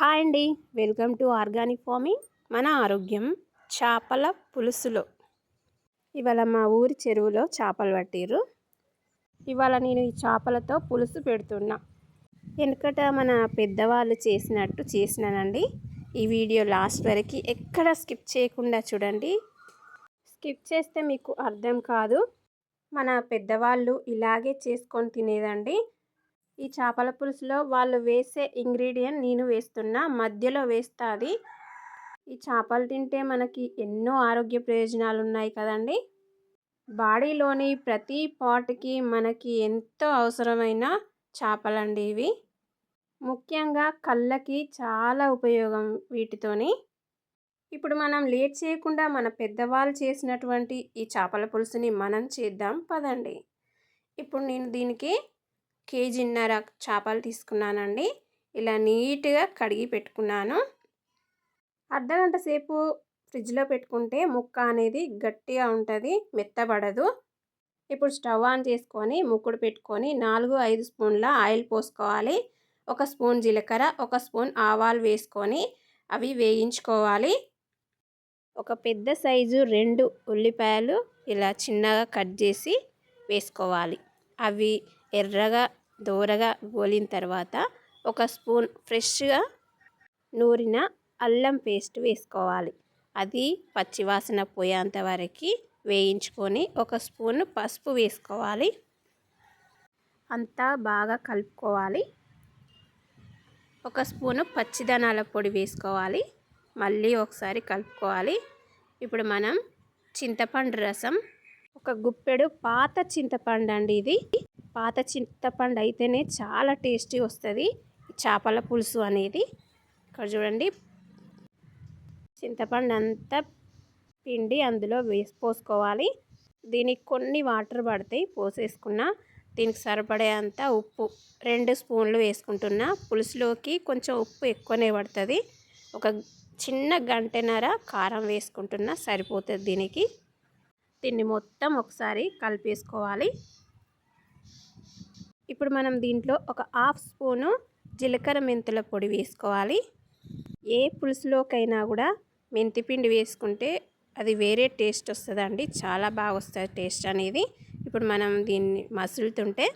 Hi అండి. Welcome to organic farming. మన ఆరోగ్యం చేపల పులుసులో. ఇవాళ మా ఊరి చెరువులో చేపలు పట్టిర్రు. ఇవాళ నేను ఈ చేపలతో పులుసు పెడుతున్నా. వెనుకట మన పెద్దవాళ్ళు చేసినట్టు చేసినానండి. ఈ వీడియో లాస్ట్ వరకు ఎక్కడ స్కిప్ చేయకుండా చూడండి. స్కిప్ చేస్తే మీకు అర్థం కాదు. మన పెద్దవాళ్ళు ఇలాగే చేసుకొని తినేదండి. ఈ చేపల పులుసులో వాళ్ళు వేసే ఇంగ్రీడియంట్ నేను వేస్తున్నా మధ్యలో వేస్తుంది. ఈ చేపలు తింటే మనకి ఎన్నో ఆరోగ్య ప్రయోజనాలు ఉన్నాయి కదండి. బాడీలోని ప్రతి పార్ట్కి మనకి ఎంతో అవసరమైన చేపలండి ఇవి. ముఖ్యంగా కళ్ళకి చాలా ఉపయోగం వీటితోని. ఇప్పుడు మనం లేట్ చేయకుండా మన పెద్దవాళ్ళు చేసినటువంటి ఈ చేపల పులుసుని మనం చేద్దాం పదండి. ఇప్పుడు నేను దీనికి కేజీన్నర చేపలు తీసుకున్నానండి. ఇలా నీట్గా కడిగి పెట్టుకున్నాను. అర్ధగంట సేపు ఫ్రిడ్జ్లో పెట్టుకుంటే ముక్క అనేది గట్టిగా ఉంటుంది మెత్తబడదు. ఇప్పుడు స్టవ్ ఆన్ చేసుకొని ముక్కుడు పెట్టుకొని నాలుగు ఐదు స్పూన్ల ఆయిల్ పోసుకోవాలి. ఒక స్పూన్ జీలకర్ర ఒక స్పూన్ ఆవాలు వేసుకొని అవి వేయించుకోవాలి. ఒక పెద్ద సైజు రెండు ఉల్లిపాయలు ఇలా చిన్నగా కట్ చేసి వేసుకోవాలి. అవి ఎర్రగా దోరగా గోలిన తర్వాత ఒక స్పూన్ ఫ్రెష్గా నూరిన అల్లం పేస్ట్ వేసుకోవాలి. అది పచ్చివాసన పోయేంత వరకు వేయించుకొని ఒక స్పూన్ పసుపు వేసుకోవాలి. అంతా బాగా కలుపుకోవాలి. ఒక స్పూను పచ్చిదనాల పొడి వేసుకోవాలి. మళ్ళీ ఒకసారి కలుపుకోవాలి. ఇప్పుడు మనం చింతపండు రసం ఒక గుప్పెడు పాత చింతపండు అండి ఇది. పాత చింతపండు అయితేనే చాలా టేస్టీ వస్తుంది. చేపల పులుసు అనేది. ఇక్కడ చూడండి. చింతపండు అంతా పిండి అందులో వేసి పోసుకోవాలి. దీనికి కొన్ని వాటర్ పడతాయి పోసేసుకున్న. దీనికి సరిపడే అంత ఉప్పు రెండు స్పూన్లు వేసుకుంటున్నా. పులుసులోకి కొంచెం ఉప్పు ఎక్కువనే పడుతుంది. ఒక చిన్న గంటన్నర కారం వేసుకుంటున్నా సరిపోతుంది దీనికి. దీన్ని మొత్తం ఒకసారి కలిపేసుకోవాలి. ఇప్పుడు మనం దీంట్లో ఒక హాఫ్ స్పూను జీలకర్ర మెంతుల పొడి వేసుకోవాలి. ఏ పులుసులోకైనా కూడా మెంతిపిండి వేసుకుంటే అది వేరే టేస్ట్ వస్తుందండి. చాలా బాగా వస్తుంది టేస్ట్ అనేది. ఇప్పుడు మనం దీన్ని మసులుతుంటే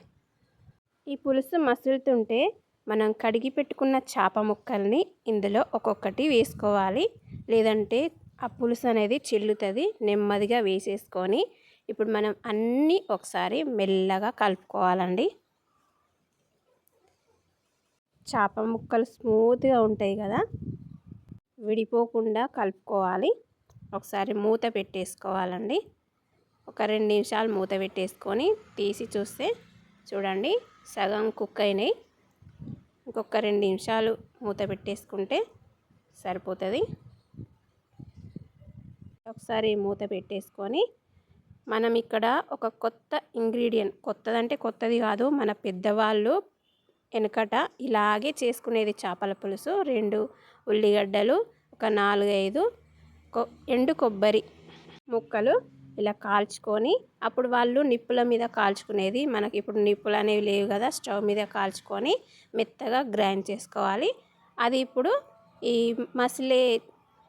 ఈ పులుసు మసులుతుంటే మనం కడిగి పెట్టుకున్న చేప ముక్కల్ని ఇందులో ఒక్కొక్కటి వేసుకోవాలి. లేదంటే ఆ పులుసు అనేది చిల్లుతుంది నెమ్మదిగా వేసేసుకొని ఇప్పుడు మనం అన్నీ ఒకసారి మెల్లగా కలుపుకోవాలండి. చేప ముక్కలు స్మూత్గా ఉంటాయి కదా విడిపోకుండా కలుపుకోవాలి. ఒకసారి మూత పెట్టేసుకోవాలండి. ఒక రెండు నిమిషాలు మూత పెట్టేసుకొని తీసి చూస్తే చూడండి సగం కుక్ అయినాయి. ఇంకొక రెండు నిమిషాలు మూత పెట్టేసుకుంటే సరిపోతుంది. ఒకసారి మూత పెట్టేసుకొని మనం ఇక్కడ ఒక కొత్త ఇంగ్రీడియంట్ కొత్తదంటే కొత్తది కాదు మన పెద్దవాళ్ళు వెనకట ఇలాగే చేసుకునేది చేపల పులుసు రెండు ఉల్లిగడ్డలు ఒక నాలుగైదు ఎండు కొబ్బరి ముక్కలు ఇలా కాల్చుకొని అప్పుడు వాళ్ళు నిప్పుల మీద కాల్చుకునేది. మనకి ఇప్పుడు నిప్పులు అనేవి లేవు కదా స్టవ్ మీద కాల్చుకొని మెత్తగా గ్రైండ్ చేసుకోవాలి. అది ఇప్పుడు ఈ మసిలే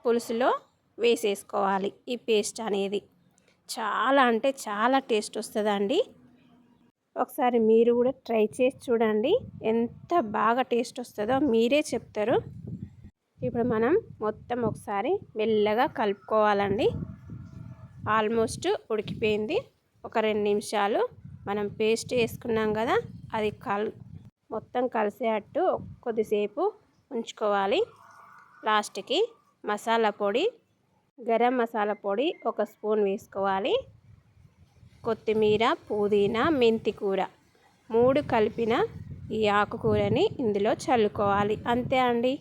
పులుసులో వేసేసుకోవాలి ఈ పేస్ట్ అనేది. చాలా అంటే చాలా టేస్ట్ వస్తుందండి. ఒకసారి మీరు కూడా ట్రై చేసి చూడండి. ఎంత బాగా టేస్ట్ వస్తుందో మీరే చెప్తారు. ఇప్పుడు మనం మొత్తం ఒకసారి మెల్లగా కలుపుకోవాలండి. ఆల్మోస్ట్ ఉడికిపోయింది. ఒక రెండు నిమిషాలు మనం పేస్ట్ వేసుకున్నాం కదా అది కల్ మొత్తం కలిసేటట్టు కొద్దిసేపు ఉంచుకోవాలి. లాస్ట్కి మసాలా పొడి గరం మసాలా పొడి ఒక స్పూన్ వేసుకోవాలి. కొత్తిమీర పుదీనా మెంతి కూర. మూడు కలిపిన ఈ ఆకుకూరని ఇందులో చల్లుకోవాలి. అంతే అండి.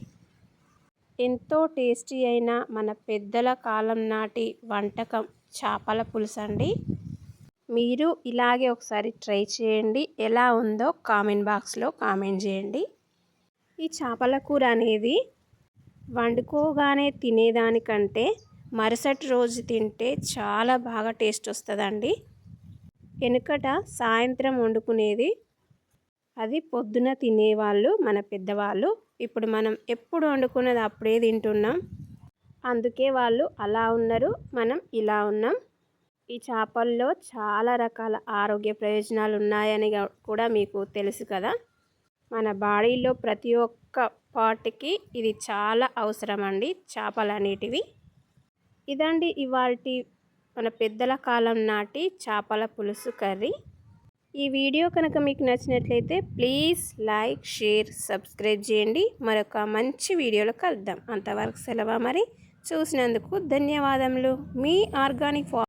ఎంతో టేస్టీ అయిన మన పెద్దల కాలం నాటి వంటకం చేపల పులుసు అండి. మీరు ఇలాగే ఒకసారి ట్రై చేయండి. ఎలా ఉందో కామెంట్ బాక్స్లో కామెంట్ చేయండి. ఈ చేపల కూర అనేది వండుకోగానే తినేదానికంటే మరుసటి రోజు తింటే చాలా బాగా టేస్ట్ వస్తుందండి. వెనుకట సాయంత్రం వండుకునేది. అది పొద్దున తినేవాళ్ళు మన పెద్దవాళ్ళు. ఇప్పుడు మనం ఎప్పుడు వండుకున్నది అప్పుడే తింటున్నాం. అందుకే వాళ్ళు అలా ఉన్నారు మనం ఇలా ఉన్నాం. ఈ చేపల్లో చాలా రకాల ఆరోగ్య ప్రయోజనాలు ఉన్నాయని కూడా మీకు తెలుసు కదా. మన బాడీలో ప్రతి ఒక్క పార్ట్కి ఇది చాలా అవసరం అండి చేపలు అనేటివి ఇదండి ఇవాళ మన పెద్దల కాలం నాటి చేపల పులుసు కర్రీ. ఈ వీడియో కనుక మీకు నచ్చినట్లయితే ప్లీజ్ లైక్ షేర్ సబ్స్క్రైబ్ చేయండి. మరొక మంచి వీడియోలో కలుద్దాం. అంతవరకు సెలవు మరి. చూసినందుకు ధన్యవాదములు. మీ ఆర్గానిక్